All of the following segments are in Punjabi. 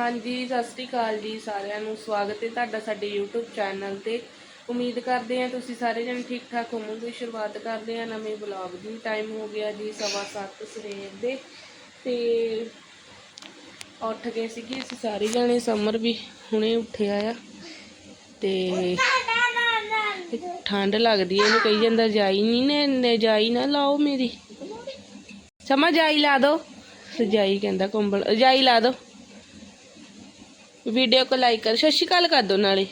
ਹਾਂਜੀ, ਸਤਿ ਸ੍ਰੀ ਅਕਾਲ ਜੀ ਸਾਰਿਆਂ ਨੂੰ। ਸਵਾਗਤ ਹੈ ਤੁਹਾਡਾ ਸਾਡੇ YouTube ਚੈਨਲ ਤੇ। ਉਮੀਦ ਕਰਦੇ ਹਾਂ ਤੁਸੀਂ ਸਾਰੇ ਜਣ ਠੀਕ ਠਾਕ ਹੋਵੋਗੇ। ਸ਼ੁਰੂਆਤ ਕਰਦੇ ਹਾਂ ਨਵੇਂ ਵਲੌਗ ਦੀ। ਟਾਈਮ ਹੋ ਗਿਆ ਜੀ ਸਵਾ ਸੱਤ ਸਵੇਰ ਦੇ ਤੇ ਉੱਠ ਗਏ ਸੀਗੇ ਅਸੀਂ ਸਾਰੇ ਜਣੇ। ਸਮਰ ਵੀ ਹੁਣੇ ਉੱਠਿਆ ਆ ਤੇ ਠੰਡ ਲੱਗਦੀ ਹੈ ਇਹਨੂੰ ਕਹੀ ਜਾਂਦਾ, ਜਾਈ ਨਹੀਂ ਨੇ ਜਾਈ ਨਾ ਲਾਓ ਮੇਰੀ। ਸਮਾ ਜਾਈ ਲਾ ਦੋ। ਸਜਾਈ ਕਹਿੰਦਾ ਕੰਬਲ ਰਜਾਈ ਲਾ ਦੋ। ਵੀਡੀਓ ਕੋ ਲਾਈਕ ਕਰ ਸਤਿ ਸ਼੍ਰੀ ਅਕਾਲ ਕਰ ਦੋ ਨਾਲੇ।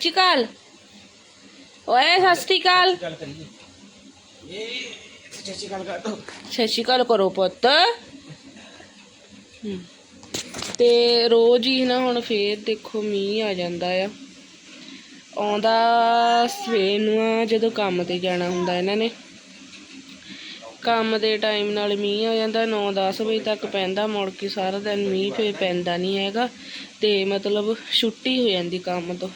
ਸ਼੍ਰੀ ਅਕਾਲ। ਓਏ ਸਤਿ ਸ਼੍ਰੀ ਅਕਾਲ। ਚਾਚੀ ਸਤਿ ਸ਼੍ਰੀ ਅਕਾਲ ਕਰੋ ਪੁੱਤ। ਤੇ ਰੋਜ਼ ਹੀ ਨਾ ਹੁਣ ਫੇਰ ਦੇਖੋ ਮੀਂਹ ਆ ਜਾਂਦਾ ਆ। ਆਉਂਦਾ ਸਵੇਰ ਨੂੰ ਆ ਜਦੋਂ ਕੰਮ ਤੇ ਜਾਣਾ ਹੁੰਦਾ ਇਹਨਾਂ ਨੇ। ਕੰਮ ਦੇ ਟਾਈਮ ਨਾਲ ਮੀਂਹ ਆ ਜਾਂਦਾ 9-10 ਵਜੇ ਤੱਕ ਪੈਂਦਾ, ਮੁੜ ਕੇ ਸਾਰਾ ਦਿਨ ਮੀਂਹ ਫੇਰ ਪੈਂਦਾ ਨਹੀਂ ਹੈਗਾ ਤੇ ਮਤਲਬ ਛੁੱਟੀ ਹੋ ਜਾਂਦੀ ਕੰਮ ਤੋਂ।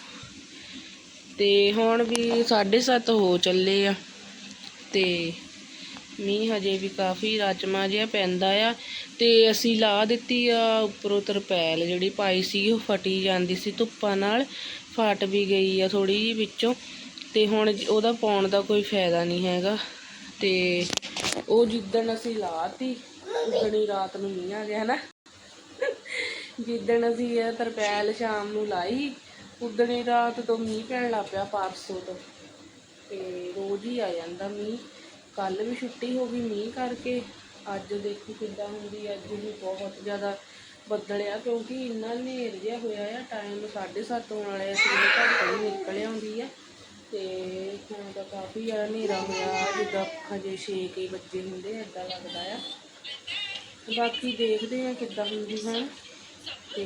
ਤੇ ਹੁਣ ਵੀ 7:30 ਹੋ ਚੱਲੇ ਆ ਤੇ ਮੀਂਹ ਹਜੇ ਵੀ ਕਾਫੀ ਰਾਜਮਾ ਜਿਹਾ ਪੈਂਦਾ ਆ ਤੇ ਅਸੀਂ ਲਾ ਦਿੱਤੀ ਆ ਉੱਪਰੋਂ ਤਰਪੈਲ ਜਿਹੜੀ ਪਾਈ ਸੀ, ਉਹ ਫਟੀ ਜਾਂਦੀ ਸੀ ਧੁੱਪਾਂ ਨਾਲ, ਫਟ ਵੀ ਗਈ ਆ ਥੋੜੀ ਜਿਹੀ ਵਿੱਚੋਂ ਤੇ ਹੁਣ ਉਹਦਾ ਪਾਉਣ ਦਾ ਕੋਈ ਫਾਇਦਾ ਨਹੀਂ ਹੈਗਾ ਤੇ ਉਹ ਜਿੱਦਣ ਅਸੀਂ ਲਾਤੀ, ਉਦਣੀ ਰਾਤ ਨੂੰ ਮੀਂਹ ਆ ਗਿਆ ਨਾ ਜਿੱਦਣ ਅਸੀਂ ਇਹ ਤਰਪੈਲ ਸ਼ਾਮ ਨੂੰ ਲਾਈ, ਉਦਣੀ ਰਾਤ ਤੋਂ ਮੀਂਹ ਪੈਣ ਲੱਗ ਪਿਆ ਪਰਸੋਂ ਤੋਂ। ਤੇ ਰੋਜ਼ ਹੀ ਆ ਜਾਂਦਾ ਮੀਂਹ। ਕੱਲ ਵੀ ਛੁੱਟੀ ਹੋ ਗਈ ਮੀਂਹ ਕਰਕੇ। ਅੱਜ ਦੇਖੋ ਕਿੱਦਾਂ ਹੁੰਦੀ ਅੱਜ ਵੀ ਬਹੁਤ ਜ਼ਿਆਦਾ ਬੱਦਲਿਆ, ਕਿਉਂਕਿ ਇੰਨਾ ਹਨੇਰ ਜਿਹਾ ਹੋਇਆ ਆ ਟਾਈਮ 7:30 ਹੋਣ ਵਾਲੇ ਸੀ ਘਰ ਤੋਂ ਨਿਕਲ ਆਉਂਦੀ ਆ। ਤੇ ਹੁਣ ਤਾਂ ਕਾਫੀ ਜ਼ਿਆਦਾ ਹਨੇਰਾ ਹੋਇਆ, ਜਿੱਦਾਂ ਹਜੇ 6 ਹੀ ਵੱਜੇ ਹੁੰਦੇ ਏਦਾਂ ਲੱਗਦਾ ਆ। ਬਾਕੀ ਦੇਖਦੇ ਆ ਕਿੱਦਾਂ ਹੁੰਦੀ ਹਨ ਤੇ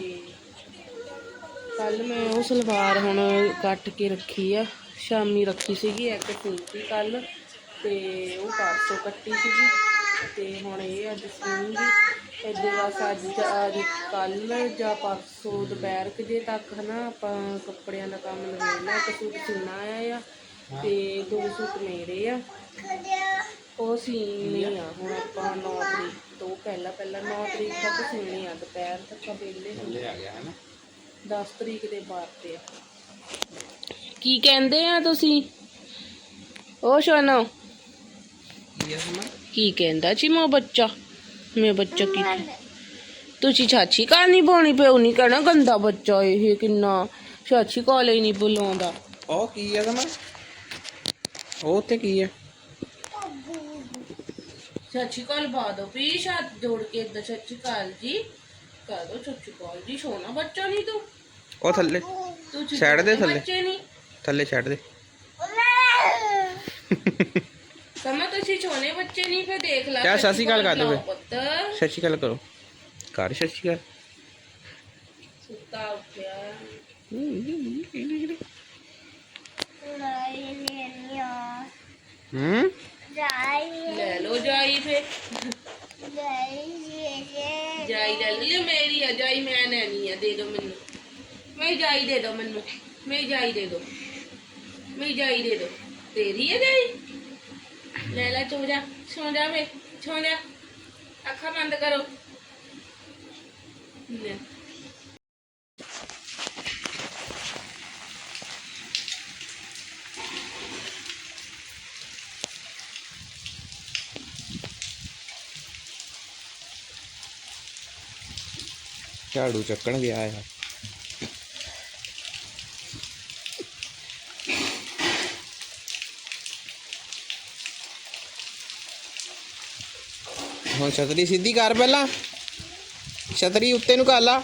ਕੱਲ ਮੈਂ ਉਹ ਸਲਵਾਰ ਹੁਣ ਕੱਟ ਕੇ ਰੱਖੀ ਆ, ਸ਼ਾਮੀ ਰੱਖੀ ਸੀਗੀ ਇੱਕ ਸੀਤੀ ਕੱਲ ਤੇ ਉਹ ਪਰਸੋਂ ਕੱਟੀ ਸੀਗੀ। ਤੇ ਹੁਣ ਇਹ ਅੱਜ ਸੀਊਂਗੀ ਇਹਦੇ ਬਸ ਅੱਜ ਅੱਜ ਕੱਲ ਜਾਂ ਪਰਸੋਂ ਦੁਪਹਿਰ ਕੁ ਜੇ ਤੱਕ ਹਨਾ ਆਪਾਂ ਕੱਪੜਿਆਂ ਦਾ ਕੰਮ ਨਿਬੇੜਨਾ ਇੱਕ ਸੂਟ ਸੀਣਾ ਆਇਆ ਆ ਤੇ ਦੋ ਸੂਟ ਮੇਰੇ ਆ। ਉਹ ਸੀਨੇ ਆ ਹੁਣ ਆਪਾਂ 9 ਤਰੀਕ ਤੋਂ ਪਹਿਲਾਂ ਪਹਿਲਾਂ 9 ਤਰੀਕ ਤੱਕ ਸੀਨੇ ਆ ਦੁਪਹਿਰ ਤੱਕ ਵਿਹਲੇ ਹੁੰਦੇ ਆ ਗਿਆ ਹੈ ਨਾ 10 ਤਰੀਕ ਦੇ ਬਾਅਦ ਤੇ ਆ। ਕੀ ਕਹਿੰਦੇ ਆ ਤੁਸੀਂ? ਉਹ ਸੁਣੋ। ਸਮਾਂ ਕੀ ਕਹਿੰਦਾ ਜੀ ਮੋ ਬੱਚਾ? ਮੇ ਬੱਚਾ ਕੀ ਤੁਸੀਂ ਚਾਚੀ ਕਾਲ ਨਹੀਂ ਬੋਣੀ ਪਿਓ ਨਹੀਂ ਕਹਿਣਾ ਗੰਦਾ ਬੱਚਾ ਇਹ ਕਿੰਨਾ ਚਾਚੀ ਕਾਲ ਹੀ ਨਹੀਂ ਬੁਲਾਉਂਦਾ ਉਹ ਕੀ ਹੈ ਸਮਾਂ ਉਹ ਤੇ ਕੀ ਹੈ ਚਾਚੀ ਕਾਲ ਬਾਦੋ ਪਲੀਜ਼ ਹੱਥ ਜੋੜ ਕੇ ਇਦਾਂ ਚਾਚੀ ਕਾਲ ਜੀ ਕਹ ਦੋ ਚਾਚੀ ਕਾਲ ਜੀ ਸੋਨਾ ਬੱਚਾ ਨਹੀਂ ਤੂੰ ਉਹ ਥੱਲੇ ਤੂੰ Side ਦੇ ਛੋਟੇ ਥੱਲੇ। ਬੱਚੇ ਨਹੀਂ ਥੱਲੇ ਛੱਡ ਦੇ ਸਮਾ ਤੁਸੀਂ ਛੋਨੇ ਬੱਚੇ ਨਹੀਂ ਫੇ ਦੇਖ ਲਾ ਕਿਆ ਸਤਿ ਸ਼੍ਰੀ ਅਕਾਲ ਕਰ ਬੁਲਾਓ ਫਿਰ। ਪੁੱਤ। ਸਤਿ ਸ਼੍ਰੀ ਅਕਾਲ ਕਰੋ। ਕਰ ਸਤਿ ਸ਼੍ਰੀ ਅਕਾਲ। ਸੁੱਤਾ ਉੱਠਿਆ। ਹੂੰ? ਲੈ ਲੋ ਜਾਈ ਫੇ ਜਾਈ ਲੈ ਲਈ ਮੇਰੀ ਆ ਜਾਈ ਮੈਂ ਲੈਣੀ ਆ ਦੇ ਦੋ ਮੈਨੂੰ। ਮੈਂ ਜਾਈ ਦੇ ਦੋ ਮੈਨੂੰ। ਮੈਂ ਜਾਈ ਦੇ ਦੋ। ਮੈਂ ਜਾਈ ਦੇ ਦੋ। ਤੇਰੀ ਹੈ ਜਾਈ? ਲੈ ਲੈ ਸੋ ਜਾ ਸੋ ਜਾ ਵੇ, ਸੋ ਜਾ। ਅੱਖਾਂ ਬੰਦ ਕਰੋ। ਲੈ। ਝਾੜੂ ਚੱਕਣ ਗਿਆ ਹੁਣ ਛਤਰੀ ਸਿੱਧੀ ਕਰ ਪਹਿਲਾਂ। ਛਤਰੀ ਉੱਤੇ ਨੂੰ ਕਰ ਲਾ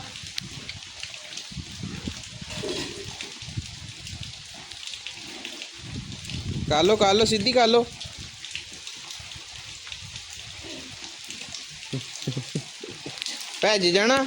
ਕਰ ਲੋ ਕਰ ਲੋ ਸਿੱਧੀ ਕਰ ਲੋ ਭੱਜ ਜਾਣਾ।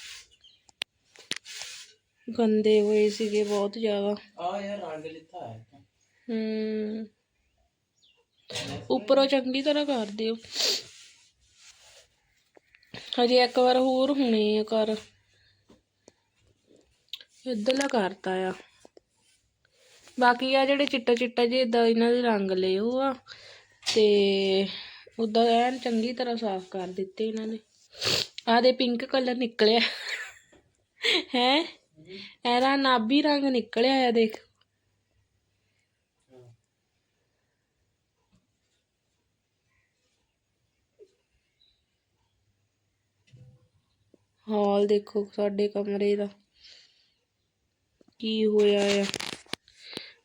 ਗੰਦੇ ਹੋਏ ਸੀਗੇ ਬਹੁਤ ਜ਼ਿਆਦਾ। ਆ ਯਾਰ ਰੰਗ ਲਿੱਤਾ ਹੈ ਹੂੰ। ਉੱਪਰੋਂ ਚੰਗੀ ਤਰ੍ਹਾਂ ਕਰ ਦਿਓ। ਹਜੇ ਇੱਕ ਵਾਰ ਹੋਰ ਹੁਣੇ ਆ ਕਰ। ਇੱਧਰਲਾ ਕਰਤਾ ਆ। ਬਾਕੀ ਆ ਜਿਹੜੇ ਚਿੱਟਾ ਚਿੱਟਾ ਜੇ ਇਦਾਂ ਇਹਨਾਂ ਦੇ ਰੰਗ ਲਏ ਉਹ ਆ ਤੇ ਉਦਾਂ ਐਨ ਚੰਗੀ ਤਰ੍ਹਾਂ ਸਾਫ਼ ਕਰ ਦਿੱਤੇ ਇਹਨਾਂ ਨੇ। ਆਹ ਦੇ ਪਿੰਕ ਕਲਰ ਨਿਕਲਿਆ। ਹੈ? ਇਹਦਾ ਨਾਭੀ ਰੰਗ ਨਿਕਲਿਆ ਆ ਦੇਖ। ਹਾਲ ਦੇਖੋ ਸਾਡੇ ਕਮਰੇ ਦਾ। ਕੀ ਹੋਇਆ ਆ?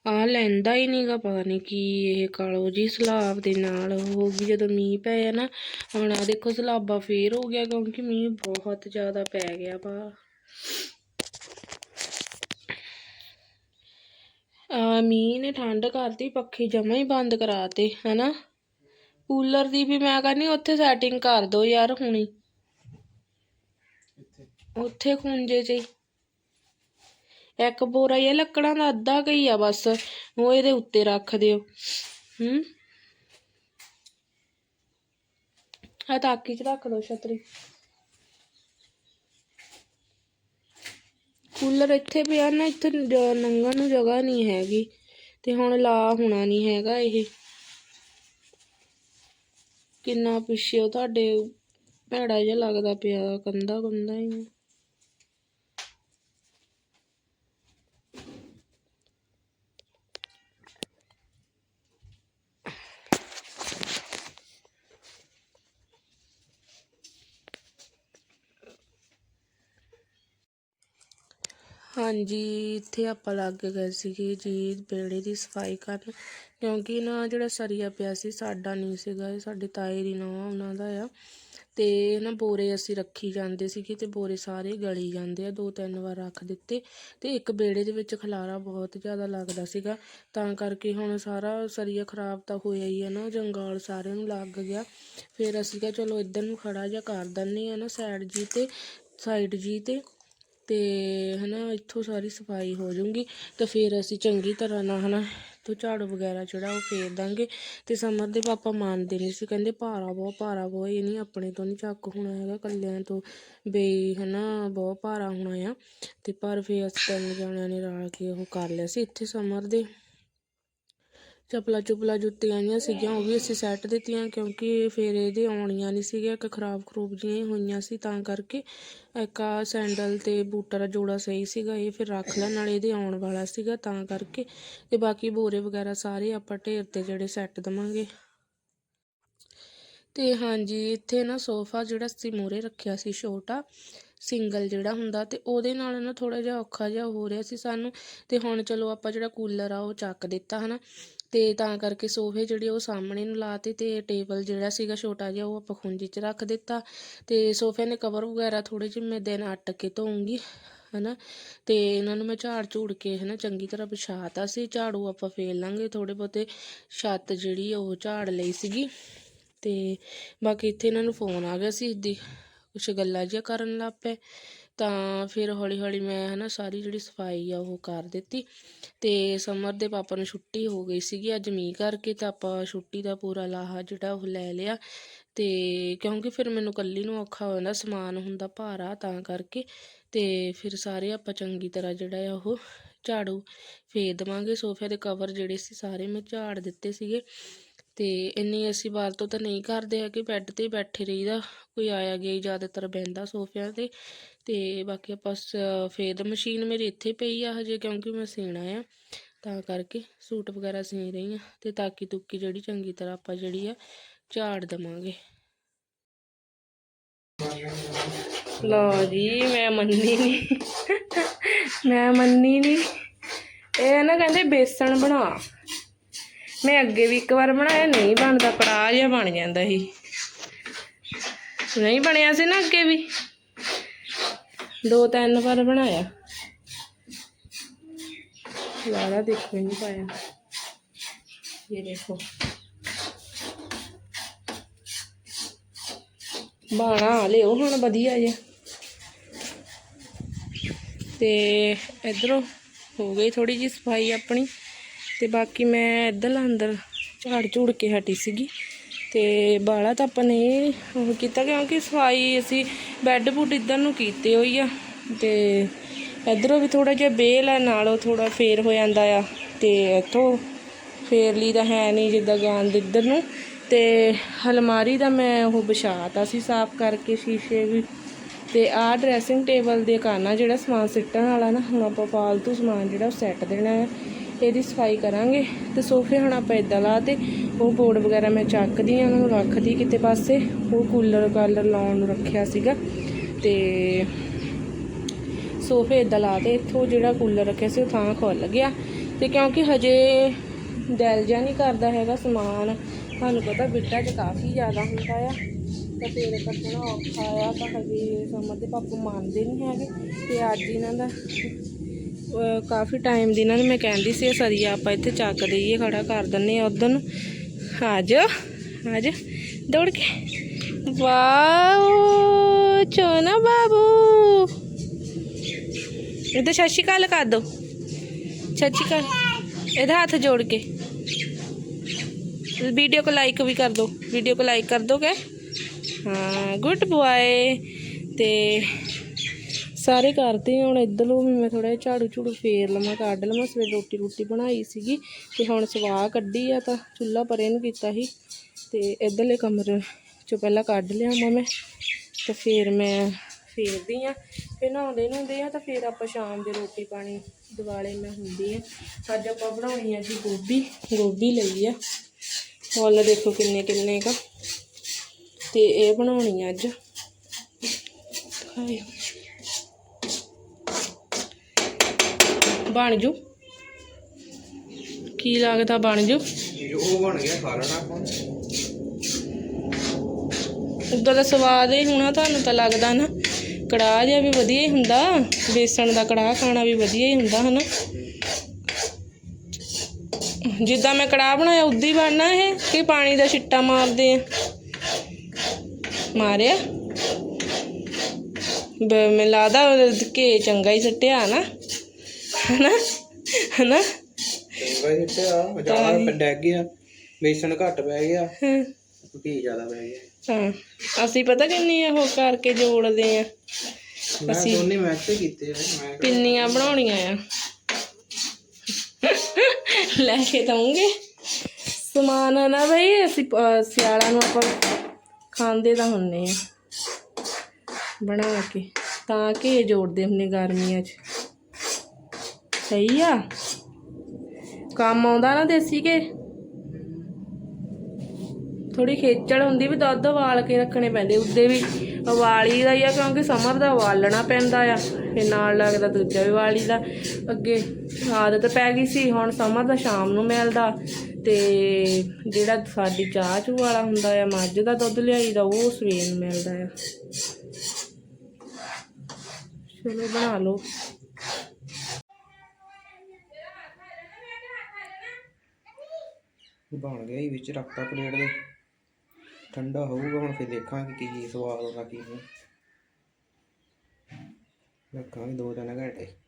ਆ ਲੈਂਦਾ ਹੀ ਨਹੀਂਗਾ ਪਤਾ ਨਹੀਂ ਕੀ ਇਹ ਕਾਲੋ ਜੀ ਸਲਾਬ ਦੇ ਨਾਲ ਹੋ ਗਈ। ਜਦੋਂ ਮੀਂਹ ਪਿਆ ਨਾ, ਹੁਣ ਆ ਦੇਖੋ ਸਲਾਬਾ ਫੇਰ ਹੋ ਗਿਆ ਕਿਉਂਕਿ ਮੀਂਹ ਬਹੁਤ ਜ਼ਿਆਦਾ ਪੈ ਗਿਆ ਬਾ ਮੀਂਹ ਨੇ ਠੰਡ ਕਰਤੀ ਪੱਖੇ ਜਮਾ ਹੀ ਬੰਦ ਕਰਾਤੇ ਹਨਾ? ਕੂਲਰ ਦੀ ਵੀ ਮੈਂ ਕਹਿੰਦੀ ਉੱਥੇ ਸੈਟਿੰਗ ਕਰ ਦੋ ਯਾਰ ਹੁਣੀ। ਉੱਥੇ ਖੁੰਝੇ 'ਚ ਇੱਕ ਬੋਰਾ ਹੀ ਆ ਲੱਕੜਾਂ ਦਾ ਅੱਧਾ ਕੁ ਹੀ ਆ ਬਸ ਉਹ ਇਹਦੇ ਉੱਤੇ ਰੱਖ ਦਿਓ। ਹੂੰ? ਆ ਤਾਕੀ 'ਚ ਰੱਖ ਦੋ ਛਤਰੀ। ਕੂਲਰ ਇੱਥੇ ਪਿਆ ਨਾ, ਇੱਥੇ ਜ- ਨੂੰ ਜਗ੍ਹਾ ਨਹੀਂ ਹੈਗੀ ਤੇ ਹੁਣ ਲਾ ਹੋਣਾ ਨਹੀਂ ਹੈਗਾ ਇਹ। ਕਿੰਨਾ ਪਿੱਛੇ ਉਹ ਤੁਹਾਡੇ ਭੈੜਾ ਜਿਹਾ ਲੱਗਦਾ ਪਿਆ ਕੰਦਾ ਕੰਦਾ ਹੀ ਹਾਂਜੀ, ਇੱਥੇ ਆਪਾਂ ਲੱਗ ਗਏ ਸੀਗੇ ਜੀ ਵਿਹੜੇ ਦੀ ਸਫ਼ਾਈ ਕਰਨ। ਕਿਉਂਕਿ ਨਾ ਜਿਹੜਾ ਸਰੀਆ ਪਿਆ ਸੀ, ਸਾਡਾ ਨਹੀਂ ਸੀਗਾ, ਇਹ ਸਾਡੇ ਤਾਏ ਦੀ ਨੌਂ ਉਹਨਾਂ ਦਾ ਆ। ਤੇ ਨਾ ਬੋਰੇ ਅਸੀਂ ਰੱਖੀ ਜਾਂਦੇ ਸੀਗੇ ਤੇ ਬੋਰੇ ਸਾਰੇ ਗਲੀ ਜਾਂਦੇ ਆ ਦੋ ਤਿੰਨ ਵਾਰ ਰੱਖ ਦਿੱਤੇ। ਤੇ ਇੱਕ ਵਿਹੜੇ ਦੇ ਵਿੱਚ ਖਲਾਰਾ ਬਹੁਤ ਜ਼ਿਆਦਾ ਲੱਗਦਾ ਸੀਗਾ। ਤਾਂ ਕਰਕੇ ਹੁਣ ਸਾਰਾ ਸਰੀਆ ਖਰਾਬ ਤਾਂ ਹੋਇਆ ਹੀ ਆ ਨਾ, ਜੰਗਾਲ ਸਾਰਿਆਂ ਨੂੰ ਲੱਗ ਗਿਆ। ਫਿਰ ਅਸੀਂ ਕਿਹਾ, ਚਲੋ ਇੱਧਰ ਨੂੰ ਖੜਾ ਜਿਹਾ ਕਰ ਦਿੰਦੇ ਆ ਨਾ ਸਾਈਡ ਜੀ ਤੇ ਸਾਈਡ ਜੀ ਤੇ। ਅਤੇ ਹੈ ਨਾ ਇੱਥੋਂ ਸਾਰੀ ਸਫ਼ਾਈ ਹੋ ਜਾਊਗੀ ਤੇ ਫਿਰ ਅਸੀਂ ਚੰਗੀ ਤਰ੍ਹਾਂ ਨਾਲ ਹੈ ਨਾ ਇੱਥੋਂ ਝਾੜੂ ਵਗੈਰਾ ਜਿਹੜਾ ਉਹ ਫੇਰ ਦਾਂਗੇ। ਅਤੇ ਸਮਰ ਦੇ ਪਾਪਾ ਮੰਨਦੇ ਨਹੀਂ ਸੀ, ਕਹਿੰਦੇ ਭਾਰਾ ਬਹੁਤ ਭਾਰਾ ਬਹੁਤ, ਇਹ ਨਹੀਂ ਆਪਣੇ ਤੋਂ ਨਹੀਂ ਚੱਕ ਹੋਣਾ ਹੈਗਾ, ਇਕੱਲਿਆਂ ਤੋਂ ਬਈ ਨਾ ਬਹੁਤ ਭਾਰਾ ਹੋਣਾ ਆ। ਅਤੇ ਪਰ ਫਿਰ ਅਸੀਂ ਤਿੰਨ ਜਣਿਆਂ ਨੇ ਰਲ ਕੇ ਉਹ ਕਰ ਲਿਆ ਸੀ ਇੱਥੇ ਸਮਰ ਦੇ। ਚੱਪਲਾਂ ਚੁੱਪਲਾਂ ਜੁੱਤੀਆਂ ਜਿਹੀਆਂ ਸੀਗੀਆਂ, ਉਹ ਵੀ ਅਸੀਂ ਸੈੱਟ ਦਿੱਤੀਆਂ ਕਿਉਂਕਿ ਫਿਰ ਇਹਦੇ ਆਉਣੀਆਂ ਨਹੀਂ ਸੀਗੀਆਂ, ਇੱਕ ਖਰਾਬ ਖਰੂਬ ਜਿਹੀਆਂ ਹੋਈਆਂ ਸੀ, ਤਾਂ ਕਰਕੇ ਇੱਕ ਆ ਸੈਂਡਲ ਤੇ ਬੂਟਾ ਦਾ ਜੋੜਾ ਸਹੀ ਸੀਗਾ, ਇਹ ਫਿਰ ਰੱਖ ਲੈਣ ਨਾਲੇ ਇਹਦੇ ਆਉਣ ਵਾਲਾ ਸੀਗਾ, ਤਾਂ ਕਰਕੇ ਤੇ ਬਾਕੀ ਬੋਰੇ ਵਗੈਰਾ ਸਾਰੇ ਆਪਾਂ ਢੇਰ ਤੇ ਜਿਹੜੇ ਸੈੱਟ ਦਵਾਂਗੇ। ਤੇ ਹਾਂਜੀ, ਇੱਥੇ ਨਾ ਸੋਫਾ ਜਿਹੜਾ ਸੀ ਮੂਹਰੇ ਰੱਖਿਆ ਸੀ ਛੋਟਾ, ਸਿੰਗਲ ਜਿਹੜਾ ਹੁੰਦਾ ਤੇ ਉਹਦੇ ਨਾਲ ਨਾ ਥੋੜਾ ਜਿਹਾ ਔਖਾ ਜਿਹਾ ਹੋ ਰਿਹਾ ਸੀ ਸਾਨੂੰ, ਤੇ ਹੁਣ ਚਲੋ ਆਪਾਂ ਜਿਹੜਾ ਕੂਲਰ ਆ ਉਹ ਚੱਕ ਦਿੱਤਾ, ਹਨਾ। ਅਤੇ ਤਾਂ ਕਰਕੇ ਸੋਫੇ ਜਿਹੜੇ ਉਹ ਸਾਹਮਣੇ ਨੂੰ ਲਾਤੇ ਤੇ ਟੇਬਲ ਜਿਹੜਾ ਸੀਗਾ ਛੋਟਾ ਜਿਹਾ ਉਹ ਆਪਾਂ ਖੁੰਜੀ 'ਚ ਰੱਖ ਦਿੱਤਾ ਅਤੇ ਸੋਫਿਆਂ ਦੇ ਕਵਰ ਵਗੈਰਾ ਥੋੜ੍ਹੇ ਜਿਹੇ ਮੈਂ ਦਿਨ ਅੱਟ ਕੇ ਧੋਉਂਗੀ ਹਨਾ। ਤੇ ਇਹਨਾਂ ਨੂੰ ਮੈਂ ਝਾੜ ਝੂੜ ਕੇ, ਹਨਾ, ਚੰਗੀ ਤਰ੍ਹਾਂ ਵਿਛਾਤਾ ਸੀ। ਝਾੜੂ ਆਪਾਂ ਫੇਰ ਲਾਂਗੇ ਥੋੜੇ ਬਹੁਤੇ। ਛੱਤ ਜਿਹੜੀ ਉਹ ਝਾੜ ਲਈ ਸੀਗੀ। ਤੇ ਬਾਕੀ ਇੱਥੇ ਇਹਨਾਂ ਨੂੰ ਫੋਨ ਆ ਗਿਆ ਸੀ ਦੀ ਕੁਛ ਗੱਲਾਂ ਜਿਹਾ ਕਰਨ ਲੱਗ ਪਏ। ਤਾਂ ਫਿਰ ਹੌਲੀ ਹੌਲੀ ਮੈਂ ਹੈ ਨਾ ਸਾਰੀ ਜਿਹੜੀ ਸਫ਼ਾਈ ਆ ਉਹ ਕਰ ਦਿੱਤੀ ਤੇ ਸਮਰ ਦੇ ਪਾਪਾ ਨੂੰ ਛੁੱਟੀ ਹੋ ਗਈ ਸੀਗੀ। ਅੱਜ ਮੀਂਹ ਕਰਕੇ ਤਾਂ ਆਪਾਂ ਛੁੱਟੀ ਦਾ ਪੂਰਾ ਲਾਹਾ ਜਿਹੜਾ ਉਹ ਲੈ ਲਿਆ ਤੇ ਕਿਉਂਕਿ ਫਿਰ ਮੈਨੂੰ ਕੱਲੀ ਨੂੰ ਔਖਾ ਹੋ ਜਾਂਦਾ, ਸਮਾਨ ਹੁੰਦਾ ਭਾਰਾ ਤਾਂ ਕਰਕੇ ਤੇ ਫਿਰ ਸਾਰੇ ਆਪਾਂ ਚੰਗੀ ਤਰ੍ਹਾਂ ਜਿਹੜਾ ਆ ਉਹ ਝਾੜੂ ਫੇਰ ਦੇਵਾਂਗੇ। ਸੋਫੇ ਦੇ ਕਵਰ ਜਿਹੜੇ ਸੀ ਸਾਰੇ ਮੈਂ ਝਾੜ ਦਿੱਤੇ ਸੀਗੇ ਤੇ ਇੰਨੀ ਅਸੀਂ ਵਰਤੋਂ ਤਾਂ ਨਹੀਂ ਕਰਦੇ ਹੈਗੇ ਬੈੱਡ ਤੇ ਹੀ ਬੈਠੇ ਰਹੀਦਾ, ਕੋਈ ਆਇਆ ਗਿਆ ਜ਼ਿਆਦਾਤਰ ਬਹਿੰਦਾ ਸੋਫਿਆਂ ਤੇ। ਤੇ ਬਾਕੀ ਆਪਾਂ ਸ- ਮਸ਼ੀਨ ਮੇਰੀ ਇੱਥੇ ਪਈ ਆ ਹਜੇ, ਕਿਉਂਕਿ ਮੈਂ ਸੀਣਾ ਆ, ਤਾਂ ਕਰਕੇ ਸੂਟ ਵਗੈਰਾ ਸੀ ਰਹੀ ਆ। ਤੇ ਤਾਕੀ ਤੁਕੀ ਜਿਹੜੀ ਚੰਗੀ ਤਰ੍ਹਾਂ ਆਪਾਂ ਜਿਹੜੀ ਆ, ਝਾੜ ਦਵਾਂਗੇ। ਲਓ ਜੀ, ਮੈਂ ਮੰਨੀ ਨਹੀਂ ਮੈਂ ਮੰਨੀ ਨਹੀਂ ਇਹ ਨਾ ਕਹਿੰਦੇ ਬੇਸਣ ਬਣਾ। ਮੈਂ ਅੱਗੇ ਵੀ ਇੱਕ ਵਾਰ ਬਣਾਇਆ, ਨਹੀਂ ਬਣਦਾ, ਕੜਾਹ ਜਿਹਾ ਬਣ ਜਾਂਦਾ ਸੀ। ਨਹੀਂ ਬਣਿਆ ਸੀ ਨਾ ਅੱਗੇ ਵੀ। ਦੋ ਤਿੰਨ ਵਾਰ ਬਣਾਇਆ। ਲਾੜਾ ਦੇਖੋ ਨਹੀਂ ਪਾਇਆ। ਇਹ ਦੇਖੋ। ਬਾਣਾ ਲਿਓ, ਹੁਣ ਵਧੀਆ ਜਿਹਾ। ਤੇ ਇਧਰੋਂ ਹੋ ਗਈ ਥੋੜੀ ਜੀ ਸਫ਼ਾਈ ਆਪਣੀ। ਤੇ ਬਾਕੀ ਮੈਂ ਇੱਧਰ ਅੰਦਰ ਝਾੜ ਝੂੜ ਕੇ ਹਟੀ ਸੀਗੀ। ਤੇ ਬਾਲਾ ਤਾਂ ਆਪਾਂ ਨੇ ਉਹ ਕੀਤਾ ਕਿਉਂਕਿ ਸਫ਼ਾਈ ਅਸੀਂ ਬੈੱਡ ਬੁੱਡ ਇੱਧਰ ਨੂੰ ਕੀਤੇ ਹੋਈ ਆ। ਤੇ ਇਧਰੋਂ ਵੀ ਥੋੜਾ ਜਿਹਾ ਬੇਲ ਹੈ ਨਾਲੋਂ ਥੋੜਾ ਫੇਰ ਹੋ ਜਾਂਦਾ ਆ। ਤੇ ਇੱਥੋਂ ਫੇਰ ਲਈ ਤਾਂ ਹੈ ਨਹੀਂ ਜਿੱਦਾਂ ਗੰਦ ਇੱਧਰ ਨੂੰ। ਤੇ ਅਲਮਾਰੀ ਦਾ ਮੈਂ ਉਹ ਵਿਛਾਤਾ ਸੀ ਸਾਫ਼ ਕਰਕੇ ਸ਼ੀਸ਼ੇ ਵੀ। ਤੇ ਆਹ ਡਰੈਸਿੰਗ ਟੇਬਲ ਦੇ ਕਾਨਾ ਜਿਹੜਾ ਸਮਾਨ ਸਿੱਟਣ ਵਾਲਾ ਨਾ, ਹੁਣ ਆਪਾਂ ਫਾਲਤੂ ਸਮਾਨ ਜਿਹੜਾ ਉਹ ਸੈੱਟ ਦੇਣਾ ਹੈ ਇਹਦੀ ਸਫ਼ਾਈ ਕਰਾਂਗੇ ਤੇ ਸੋਫੇ ਹੁਣ ਆਪਾਂ ਇਦਾਂ ਲਾਤੇ ਉਹ ਬੋਰਡ ਵਗੈਰਾ ਮੈਂ ਚੱਕਦੀ ਆ ਉਹਨਾਂ ਨੂੰ ਰੱਖਦੀ ਕਿਤੇ ਪਾਸੇ। ਉਹ ਕੂਲਰ ਕਾਲਰ ਲਾਉਣ ਨੂੰ ਰੱਖਿਆ ਸੀਗਾ ਤੇ ਸੋਫੇ ਇਦਾਂ ਲਾ ਤੇ ਇੱਥੋਂ ਜਿਹੜਾ ਕੂਲਰ ਰੱਖਿਆ ਸੀ ਉਹ ਥਾਂ ਖੁੱਲ ਗਿਆ। ਤੇ ਕਿਉਂਕਿ ਹਜੇ ਦਿਲ ਜਿਹਾ ਨਹੀਂ ਕਰਦਾ ਹੈਗਾ ਸਮਾਨ, ਤੁਹਾਨੂੰ ਪਤਾ ਬਿੱਟਾ 'ਚ ਕਾਫੀ ਜ਼ਿਆਦਾ ਹੁੰਦਾ ਆ। ਤਾਂ ਫਿਰ ਕੱਢਣਾ ਔਖਾ ਆ, ਤਾਂ ਹਜੇ ਸਮਰ ਦੇ ਪਾਪਾ ਮੰਨਦੇ ਨਹੀਂ ਹੈਗੇ ਤੇ ਅੱਜ ਇਹਨਾਂ ਦਾ ਕਾਫੀ ਟਾਈਮ ਦੀ ਇਹਨਾਂ ਨੂੰ ਮੈਂ ਕਹਿੰਦੀ ਸੀ ਸਰੀਆ ਆਪਾਂ ਇੱਥੇ ਚੱਕ ਦਈਏ, ਖੜਾ ਕਰ ਦਿੰਨੇ ਆ ਉਧਰ ਨੂੰ। ਆ ਜਾ ਦੌੜ ਕੇ। ਵਾਓ ਚੋਨਾ ਬਾਬੂ। ਇਹਦਾ ਸਤਿ ਸ਼੍ਰੀ ਅਕਾਲ ਕਰ ਦੋ। ਸਤਿ ਸ਼੍ਰੀ ਅਕਾਲ। ਇਹਦਾ ਹੱਥ ਜੋੜ ਕੇ। ਵੀਡੀਓ को ਲਾਈਕ ਵੀ ਕਰ ਦੋ। ਵੀਡੀਓ को ਲਾਈਕ ਕਰ ਦੋਗੇ? ਹਾਂ ਗੁੱਡ ਬੁਆਏ ਤੇ ਸਾਰੇ ਕਰਦੇ ਹੁਣ ਇੱਧਰੋਂ ਵੀ ਮੈਂ ਥੋੜਾ ਜਿਹਾ ਝਾੜੂ ਝੂੜੂ ਫੇਰ ਲਵਾਂ, ਕੱਢ ਲਵਾਂ, ਸਵੇਰ ਰੋਟੀ ਰੋਟੀ ਬਣਾਈ ਸੀਗੀ ਤੇ ਹੁਣ ਸਵਾਹ ਕੱਢੀ ਆ ਤਾਂ ਚੁੱਲ੍ਹਾ ਪਰੇ ਨੂੰ ਕੀਤਾ ਸੀ ਤੇ ਇੱਧਰਲੇ ਕਮਰੇ ਚੋਂ ਪਹਿਲਾਂ ਕੱਢ ਲਿਆ ਮੈਂ ਤੇ ਫਿਰ ਮੈਂ ਫੇਰਦੀ ਆ, ਫਿਰ ਨਹਾਉਂਦੇ ਨਹਾਉਂਦੇ ਆ ਤਾਂ ਫਿਰ ਆਪਾਂ ਸ਼ਾਮ ਦੇ ਰੋਟੀ ਪਾਣੀ ਦਿਵਾਲੇ ਮੈਂ ਹੁੰਦੀ ਆ। ਅੱਜ ਆਪਾਂ ਬਣਾਉਣੀ ਆ ਜੀ ਗੋਭੀ ਗੋਭੀ ਲਈ ਆ। ਮੁੱਲ ਦੇਖੋ ਕਿੰਨੇ ਕਿੰਨੇ ਕਾ। ਤੇ ਇਹ ਬਣਾਉਣੀ ਆ ਅੱਜ। ਖਾਇਓ ਬਣ ਜੂ। ਕੀ ਲੱਗਦਾ ਬਣ ਜੂ? ਉਹ ਬਣ ਗਿਆ ਖਾ ਲੈਣਾ ਉਦੋਂ ਦਾ ਸਵਾਦ ਹੀ ਹੋਣਾ ਤੁਹਾਨੂੰ ਤਾਂ ਲੱਗਦਾ ਨਾ। ਕੜਾਹ ਜਿਹਾ ਵੀ ਵਧੀਆ ਹੀ ਹੁੰਦਾ। ਬੇਸਣ ਦਾ ਕੜਾਹ ਖਾਣਾ ਵੀ ਵਧੀਆ ਹੀ ਹੁੰਦਾ ਹਨਾ। ਜਿੱਦਾਂ ਮੈਂ ਕੜਾਹ ਬਣਾਇਆ ਉਦਾਂ ਬਣਨਾ ਇਹ। ਕਿ ਪਾਣੀ ਦਾ ਛਿੱਟਾ ਮਾਰਦੇ ਆ। ਮਾਰਿਆ? ਬ- ਮੈਨੂੰ ਲੱਗਦਾ ਕਿ ਚੰਗਾ ਹੀ ਸੱਟਿਆ ਨਾ। ਹਨਾ? ਹਨਾ? ਚੰਗਾ ਹੀ ਸਿੱਟਿਆ ਜ਼ਿਆਦਾ ਡੈਗ ਗਿਆ ਬੇਸਣ ਘੱਟ ਪੈ ਗਿਆ। ਹਾਂ। ਘੀ ਜ਼ਿਆਦਾ ਪੈ ਗਿਆ। ਹਾਂ। ਅਸੀਂ ਪਤਾ ਕਿੰਨੀ ਉਹ ਕਰਕੇ ਜੋੜਦੇ ਆ? ਅਸੀਂ- ਦੋਨੇ ਮੈਚ ਕੀਤੇ ਆ। ਮੈਂ ਪਿੰਨੀਆਂ ਬਣਾਉਣੀਆਂ ਆ। ਲੈ ਕੇ ਦਊਂਗੇ। ਸਮਾਨ ਨਾ ਬਈ ਅਸੀਂ ਸਿਆਲਾਂ ਨੂੰ ਆਪਾਂ ਖਾਂਦੇ ਤਾਂ ਹੁੰਨੇ ਆ। ਬਣਾ ਕੇ। ਤਾਂ ਕਿ ਜੋੜਦੇ ਹੁੰਨੇ ਗਰਮੀਆਂ 'ਚ। ਸਹੀ ਆ। ਕੰਮ ਆਉਂਦਾ ਨਾ ਦੇਸੀ ਕੇ ਥੋੜੀ ਖੇਚਲ ਹੁੰਦੀ ਵੀ ਦੁੱਧ ਉਬਾਲ ਕੇ ਰੱਖਣੇ ਪੈਂਦੇ, ਉੱਦੇ ਵੀ ਵਾਲੀ ਦਾ ਹੀ ਆ ਕਿਉਂਕਿ ਸਮਰ ਦਾ ਉਬਾਲਣਾ ਪੈਂਦਾ ਆ। ਫਿਰ ਨਾਲ ਲੱਗਦਾ ਦੂਜਾ ਵੀ ਵਾਲੀ ਦਾ। ਅੱਗੇ ਆਦਤ ਪੈ ਗਈ ਸੀ, ਹੁਣ ਸਮਰ ਦਾ ਸ਼ਾਮ ਨੂੰ ਮਿਲਦਾ। ਤੇ ਜਿਹੜਾ ਸਾਡੀ ਚਾਹ ਚੂ ਵਾਲਾ ਹੁੰਦਾ ਆ, ਮੱਝ ਦਾ ਦੁੱਧ ਲਿਆਈ ਦਾ, ਉਹ ਸਵੇਰ ਨੂੰ ਮਿਲਦਾ ਆ। ਚਲੋ ਬਣਾ ਲਓ। ਬਣ ਗਿਆ ਹੀ ਵਿੱਚ ਰੱਖਤਾ ਪਲੇਟ ਦੇ। ਠੰਡਾ ਹੋਊਗਾ, ਹੁਣ ਫਿਰ ਦੇਖਾਂਗੇ ਕੀ ਕੀ ਸਵਾਦ ਆਉਂਦਾ, ਕੀ ਨਹੀਂ। ਰੱਖਾਂਗੇ ਦੋ ਤਿੰਨ ਘੰਟੇ।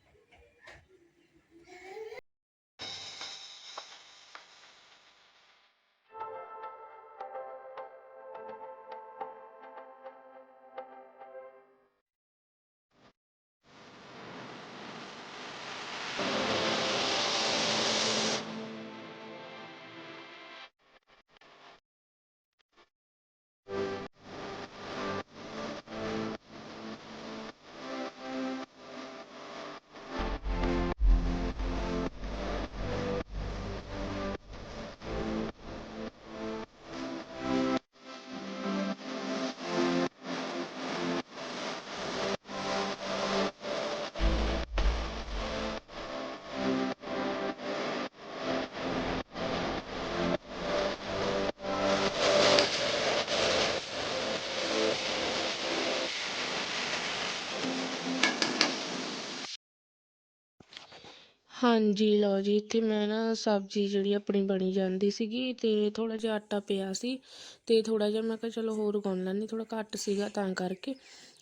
ਹਾਂਜੀ, ਲਓ ਜੀ, ਇੱਥੇ ਮੈਂ ਨਾ ਸਬਜ਼ੀ ਜਿਹੜੀ ਆਪਣੀ ਬਣੀ ਜਾਂਦੀ ਸੀਗੀ ਅਤੇ ਥੋੜ੍ਹਾ ਜਿਹਾ ਆਟਾ ਪਿਆ ਸੀ ਅਤੇ ਥੋੜ੍ਹਾ ਜਿਹਾ ਮੈਂ ਕਿਹਾ ਚਲੋ ਹੋਰ ਗੁੰਨ ਲੈਂਦੀ, ਥੋੜ੍ਹਾ ਘੱਟ ਸੀਗਾ ਤਾਂ ਕਰਕੇ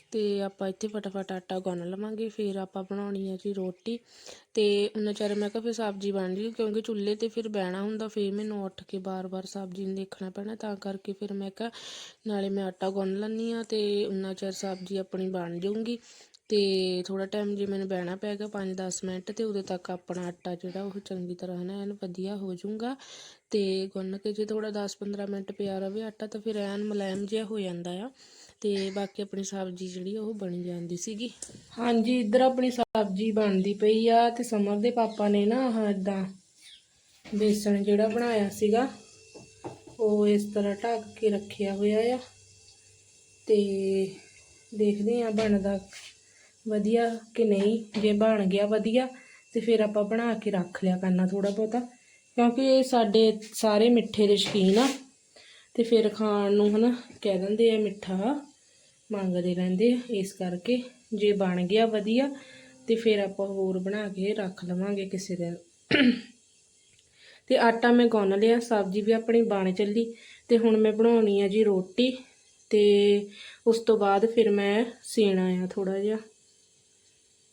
ਅਤੇ ਆਪਾਂ ਇੱਥੇ ਫਟਾਫਟ ਆਟਾ ਗੁੰਨ ਲਵਾਂਗੇ, ਫਿਰ ਆਪਾਂ ਬਣਾਉਣੀ ਹੈ ਜੀ ਰੋਟੀ ਅਤੇ ਉਹਨਾਂ ਚਿਰ ਮੈਂ ਕਿਹਾ ਫਿਰ ਸਬਜ਼ੀ ਬਣ ਜੀ ਕਿਉਂਕਿ ਚੁੱਲ੍ਹੇ ਤੇ ਫਿਰ ਬਹਿਣਾ ਹੁੰਦਾ, ਫਿਰ ਮੈਨੂੰ ਉੱਠ ਕੇ ਬਾਰ-ਬਾਰ ਸਬਜ਼ੀ ਨੂੰ ਦੇਖਣਾ ਪੈਣਾ ਤਾਂ ਕਰਕੇ ਫਿਰ ਮੈਂ ਕਿਹਾ ਨਾਲੇ ਮੈਂ ਆਟਾ ਗੁੰਨ ਲੈਂਦੀ ਹਾਂ ਅਤੇ ਉਹਨਾਂ ਚਿਰ ਸਬਜ਼ੀ ਆਪਣੀ ਬਣ ਜਾਊਗੀ ਤੇ ਥੋੜਾ ਟਾਈਮ ਜੇ ਮੈਨੂੰ ਬਹਿਣਾ ਪੈਗਾ 5-10 ਮਿੰਟ ਤੇ ਉਦੋਂ ਤੱਕ ਆਪਣਾ ਆਟਾ ਜਿਹੜਾ ਉਹ ਚੰਗੀ ਤਰ੍ਹਾਂ ਨਾ ਐਨ ਵਧੀਆ ਹੋ ਜਾਊਗਾ। ਤੇ ਗੁੰਨ ਕੇ ਜੇ ਥੋੜਾ 10-15 ਮਿੰਟ ਪਿਆ ਰਵੇ ਆਟਾ ਤਾਂ ਫਿਰ ਐਨ ਮੁਲਾਇਮ ਜਿਹਾ ਹੋ ਜਾਂਦਾ ਆ। ਤੇ ਬਾਕੀ ਆਪਣੀ ਸਬਜ਼ੀ ਜਿਹੜੀ ਉਹ ਬਣ ਜਾਂਦੀ ਸੀਗੀ। ਹਾਂਜੀ, ਇੱਧਰ ਆਪਣੀ ਸਬਜ਼ੀ ਬਣਦੀ ਪਈ ਆ ਤੇ ਸਮਰ ਦੇ ਪਾਪਾ ਨੇ ਨਾ ਆਹ ਏਦਾਂ ਬੇਸਣ ਜਿਹੜਾ ਬਣਾਇਆ ਸੀਗਾ, ਉਹ ਇਸ ਤਰ੍ਹਾਂ ਢੱਕ ਕੇ ਰੱਖਿਆ ਹੋਇਆ ਆ। ਤੇ ਦੇਖਦੇ ਆ ਬਣਦਾ ਵਧੀਆ ਕਿ ਨਹੀਂ? ਜੇ ਬਣ ਗਿਆ ਵਧੀਆ, ਤੇ ਫਿਰ ਆਪਾਂ ਬਣਾ ਕੇ ਰੱਖ ਲਿਆ ਕਰਨਾ ਥੋੜਾ ਬਹੁਤਾ। ਕਿਉਂਕਿ ਇਹ ਸਾਡੇ ਸਾਰੇ ਮਿੱਠੇ ਦੇ ਸ਼ੌਕੀਨ ਆ। ਤੇ ਫਿਰ ਖਾਣ ਨੂੰ ਹਨਾ ਕਹਿ ਦਿੰਦੇ ਆ ਮਿੱਠਾ ਮੰਗਦੇ ਰਹਿੰਦੇ ਆ। ਇਸ ਕਰਕੇ ਜੇ ਬਣ ਗਿਆ ਵਧੀਆ, ਤੇ ਫਿਰ ਆਪਾਂ ਹੋਰ ਬਣਾ ਕੇ ਰੱਖ ਲਵਾਂਗੇ ਕਿਸੇ ਦਿਨ। ਤੇ ਆਟਾ ਮੈਂ ਗੁੰਨ ਲਿਆ, ਸਬਜ਼ੀ ਵੀ ਆਪਣੀ ਬਣ ਚੱਲੀ। ਤੇ ਹੁਣ ਮੈਂ ਬਣਾਉਣੀ ਆ ਜੀ ਰੋਟੀ, ਤੇ ਉਸ ਤੋਂ ਬਾਅਦ ਫਿਰ ਮੈਂ ਸੇਣਾ ਆ ਥੋੜਾ ਜਿਹਾ।